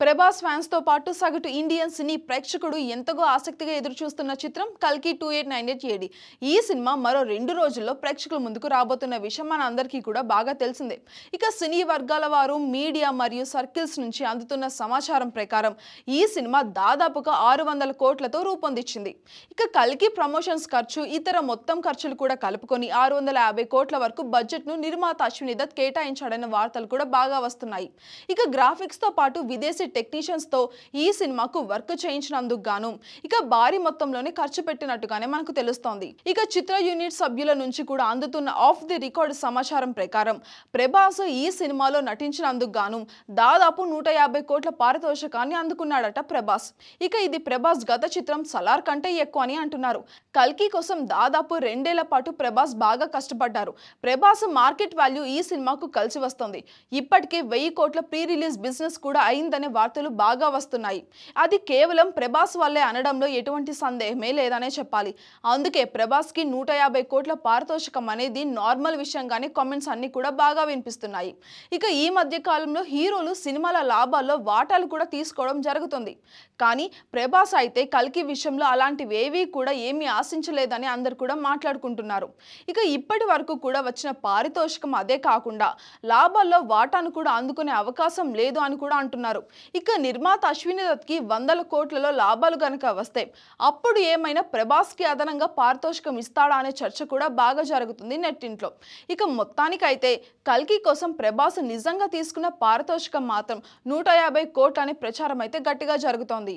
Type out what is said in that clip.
ప్రభాస్ ఫ్యాన్స్తో పాటు సగటు Indian cine ప్రేక్షకుడు ఎంతగా ఆసక్తిగా ఎదురుచూస్తున్న చిత్రం కల్కి two eight nine eight AD. ఈ సినిమా మరో రెండు రోజుల్లో ప్రేక్షకుల ముందుకు రాబోతున్న విషయం మన అందరికీ కూడా బాగా తెలిసిందే. ఇక సినీ వర్గాల వారు మీడియా మరియు సర్కిల్స్ నుంచి అందుతున్న సమాచారం ప్రకారం ఈ సినిమా దాదాపుగా ఆరు వందల కోట్లతో రూపొందించింది. ఇక కల్కి ప్రమోషన్స్ ఖర్చు ఇతర మొత్తం ఖర్చులు కూడా కలుపుకొని ఆరు వందల యాభై కోట్ల వరకు బడ్జెట్ను నిర్మాత అశ్విని దత్ కేటాయించాడన్న వార్తలు కూడా బాగా వస్తున్నాయి. ఇక గ్రాఫిక్స్తో పాటు పాటు విదేశీ టెక్నీషియన్స్తో ఈ సినిమాకు వర్క్ చేయించినందుకు గాను ఇక భారీ మొత్తంలోనే ఖర్చు పెట్టినట్టుగానే మనకు తెలుస్తోంది. ఇక చిత్ర యూనిట్ సభ్యుల నుంచి కూడా అందుతున్న ఆఫ్ ది రికార్డ్ సమాచారం ప్రకారం ప్రభాస్ ఈ సినిమాలో నటించినందుకు గాను దాదాపు నూట యాభై కోట్ల పారితోషికాన్ని అందుకున్నాడట ప్రభాస్. ఇక ఇది ప్రభాస్ గత చిత్రం సలార్ కంటే ఎక్కువ అని అంటున్నారు. కల్కి కోసం దాదాపు రెండేళ్ళ పాటు ప్రభాస్ బాగా కష్టపడ్డారు. ప్రభాస్ మార్కెట్ వాల్యూ ఈ సినిమాకు కలిసి వస్తుంది. ఇప్పటికే వెయ్యి కోట్ల ప్రీ రిలీజ్ బిజినెస్ కూడా అయిందని వార్తలు బాగా వస్తున్నాయి. అది కేవలం ప్రభాస్ వల్లే అనడంలో ఎటువంటి సందేహమే లేదనే చెప్పాలి. అందుకే ప్రభాస్కి నూట యాభై కోట్ల పారితోషికం అనేది నార్మల్ విషయంగానే కామెంట్స్ అన్ని కూడా బాగా వినిపిస్తున్నాయి. ఇక ఈ మధ్య కాలంలో హీరోలు సినిమాల లాభాల్లో వాటాలు కూడా తీసుకోవడం జరుగుతుంది. కానీ ప్రభాస్ అయితే కల్కి విషయంలో అలాంటివేవీ కూడా ఏమీ ఆశించలేదని అందరు కూడా మాట్లాడుకుంటున్నారు. ఇక ఇప్పటి వరకు కూడా వచ్చిన పారితోషికం అదే కాకుండా లాభాల్లో వాటాను కూడా అందుకునే అవకాశం లేదు అని కూడా అంటున్నారు. ఇక నిర్మాత అశ్విని దత్కి వందల కోట్లలో లాభాలు గనక వస్తాయి అప్పుడు ఏమైనా ప్రభాస్కి అదనంగా పారితోషికం ఇస్తాడా అనే చర్చ కూడా బాగా జరుగుతుంది నెట్టింట్లో. ఇక మొత్తానికైతే కల్కి కోసం ప్రభాస్ నిజంగా తీసుకున్న పారితోషికం మాత్రం నూట యాభై కోట్ల అనే ప్రచారం అయితే గట్టిగా జరుగుతోంది.